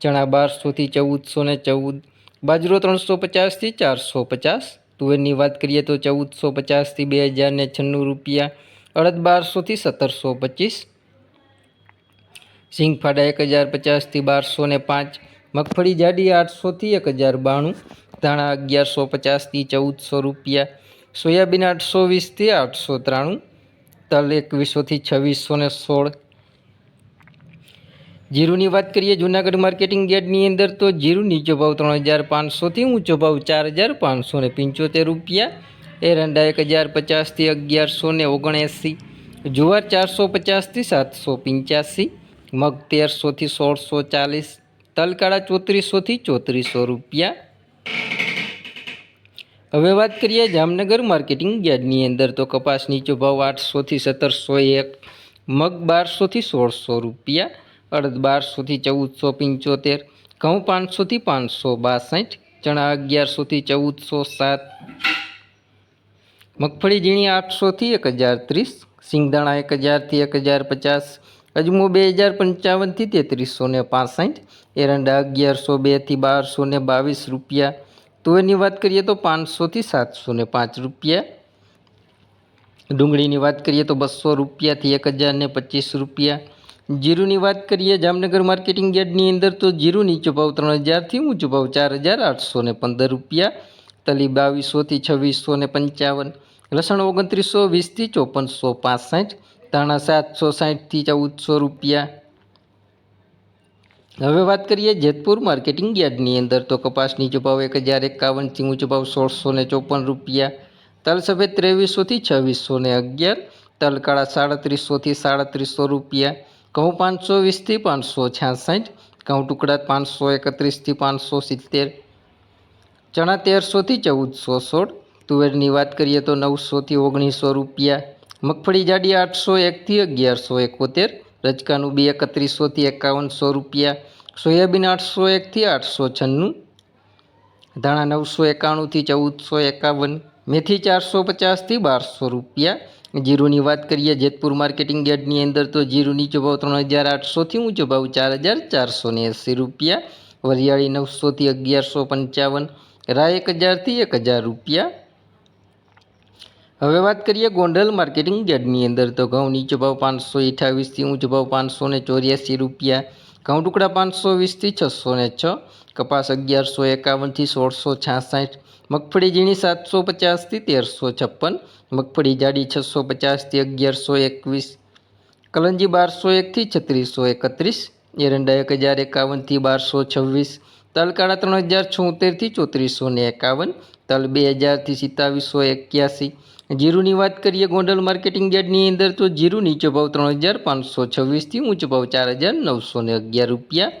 ચણા બારસોથી ચૌદસો ને ચૌદ, બાજરો ત્રણસો પચાસથી ચારસો પચાસ, તુવેરની વાત કરીએ તો ચૌદસો પચાસથી બે હજાર ને છન્નું રૂપિયા, અડદ બારસોથી સત્તરસો પચીસ, સિંગફાડા એક હજાર પચાસથી બારસો ને પાંચ, મગફળી જાડી આઠસોથી એક હજાર બાણું, ધાણા અગિયારસો પચાસથી ચૌદસો રૂપિયા, સોયાબીન આઠસો વીસથી આઠસો ત્રાણું, તલ એકવીસોથી છવ્વીસો ને સોળ જીરુની વાત કરીએ, જૂનાગઢ માર્કેટિંગ યાર્ડની અંદર તો જીરું નીચો ભાવ ત્રણ હજાર પાંચસોથી ઊંચો ભાવ ચાર હજાર પાંચસો ને પંચોતેર રૂપિયા. એરંડા એક હજાર પચાસથી અગિયારસો ને ઓગણએંસી. જુવાર ચારસો પચાસથી સાતસો પંચ્યાસી. મગ તેરસોથી સોળસો ચાલીસ. તલકાળા ચોત્રીસોથી ચોત્રીસો રૂપિયા. હવે વાત કરીએ જામનગર માર્કેટિંગ યાર્ડની અંદર તો કપાસ નીચો ભાવ આઠસોથી સત્તરસો એક. મગ બારસોથી સોળસો રૂપિયા. અડદ બારસોથી ચૌદસો પંચોતેર ઘઉં પાંચસોથી પાંચસો બાસઠ, ચણા અગિયારસોથી ચૌદસો સાત, મગફળી ઝીણી આઠસોથી એક હજાર ત્રીસ, સિંગદાણા એક હજારથી એક હજાર પચાસ, અજમો બે હજાર પંચાવનથી તેત્રીસો ને પાસઠ, એરંડા અગિયારસો બેથી બારસો ને બાવીસ રૂપિયા. તુવેરની વાત કરીએ તો પાંચસોથી સાતસો ને પાંચ રૂપિયા. ડુંગળીની વાત કરીએ તો બસો રૂપિયાથી એક હજાર પચીસ રૂપિયા. જીરુની વાત કરીએ, જામનગર માર્કેટિંગ યાર્ડની અંદર તો જીરુની ચુપાવ ત્રણ હજારથી ઊંચું ભાવ ચાર હજાર આઠસો ને પંદર રૂપિયા, તલી બાવીસોથી છવ્વીસો ને પંચાવન, લસણ ઓગણત્રીસો વીસથી ચોપનસો પાસઠ, ધાણા સાતસો સાઠથી ચૌદસો રૂપિયા. હવે વાત કરીએ જેતપુર માર્કેટિંગ યાર્ડની અંદર તો કપાસની ચુપાવ એક હજાર એકાવનથી ઊંચો ભાવ સોળસો ને ચોપન રૂપિયા તલ સફેદ ત્રેવીસોથી છવ્વીસો ને અગિયાર, તલકાળા સાડત્રીસોથી સાડત્રીસો રૂપિયા ઘઉં પાંચસો વીસથી પાંચસો છાસઠ ઘઉં ટુકડા પાંચસો એકત્રીસથી પાંચસો સિત્તેર, ચણા તેરસોથી ચૌદસો સોળ, તુવેરની વાત કરીએ તો નવસોથી ઓગણીસો રૂપિયા, મગફળી જાડી આઠસો એકથી અગિયારસો એકોતેર, રજકાનું બી એકત્રીસોથી એકાવનસો રૂપિયા, સોયાબીન આઠસો એકથી આઠસો છન્નું, ધાણા નવસો એકાણુંથી ચૌદસો એકાવન, મેથી ચારસો પચાસથી બારસો રૂપિયા જીરુની વાત કરીએ, જેતપુર માર્કેટિંગ યાર્ડની અંદર તો જીરું નીચો ભાવ ત્રણ હજાર આઠસોથી ઊંચો ભાવ ચાર હજાર ચારસો ને એંસી રૂપિયા, વરિયાળી નવસોથી અગિયારસો પંચાવન, રાય એક હજારથી એક હજાર રૂપિયા. હવે વાત કરીએ ગોંડલ માર્કેટિંગ યાર્ડની અંદર તો ઘઉં નીચો ભાવ પાંચસો અઠાવીસથી ઊંચો ભાવ પાંચસો ને ચોર્યાસી રૂપિયા, ઘઉં ટુકડા પાંચસો વીસથી છસો ને છ કપાસ અગિયારસો એકાવનથી સોળસો છાસઠ, મગફળી ઝીણી સાતસો પચાસથી તેરસો છપ્પન, મગફળી જાડી છસો પચાસથી અગિયારસો એકવીસ, કલંજી બારસો એકથી છત્રીસો એકત્રીસ, એરંડા એક હજાર એકાવનથી બારસો છવ્વીસ, તલકાળા ત્રણ હજાર છોતેરથી ચોત્રીસો ને એકાવન, તલ બે હજારથી સિત્તાવીસો એક્યાસી, જીરુની વાત કરીએ ગોંડલ માર્કેટિંગ યાર્ડની અંદર તો જીરુ નીચો ભાવ ત્રણ હજાર પાંચસો છવ્વીસથી ઊંચો ભાવ ચાર હજાર નવસો ને અગિયાર રૂપિયા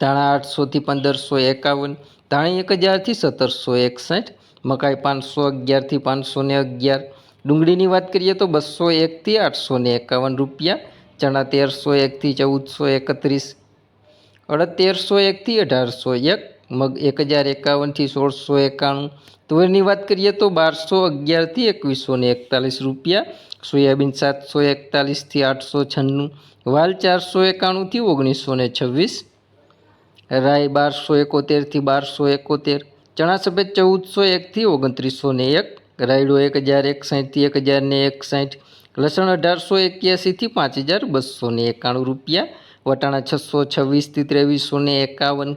ધાણા આઠસોથી પંદરસો એકાવન, ધાણી એક હજારથી સત્તરસો એકસઠ, મકાઈ પાંચસો અગિયારથી પાંચસો ને અગિયાર. ડુંગળીની વાત કરીએ તો બસો એકથી આઠસો ને એકાવન રૂપિયા, ચણા તેરસો એકથી ચૌદસો એકત્રીસ, અડદ તેરસો એકથી અઢારસો એક, મગ એક હજાર એકાવનથી સોળસો એકાણું. તુવેરની વાત કરીએ તો બારસો અગિયારથી એકવીસો ને એકતાલીસ રૂપિયા, સોયાબીન સાતસો એકતાલીસથી આઠસો છન્નું, વાલ ચારસો એકાણુંથી ઓગણીસો ને છવ્વીસ રાય બારસો એકોતેરથી બારસો એકોતેર ચણા સફેદ ચૌદસો એકથી ઓગણત્રીસો ને એક, રાયડો એક હજાર એકસાઠથી એક હજાર ને એકસાઠ, લસણ અઢારસો એક્યાસીથી પાંચ હજાર બસો ને એકાણું રૂપિયા, વટાણા છસો છવ્વીસથી ત્રેવીસો ને એકાવન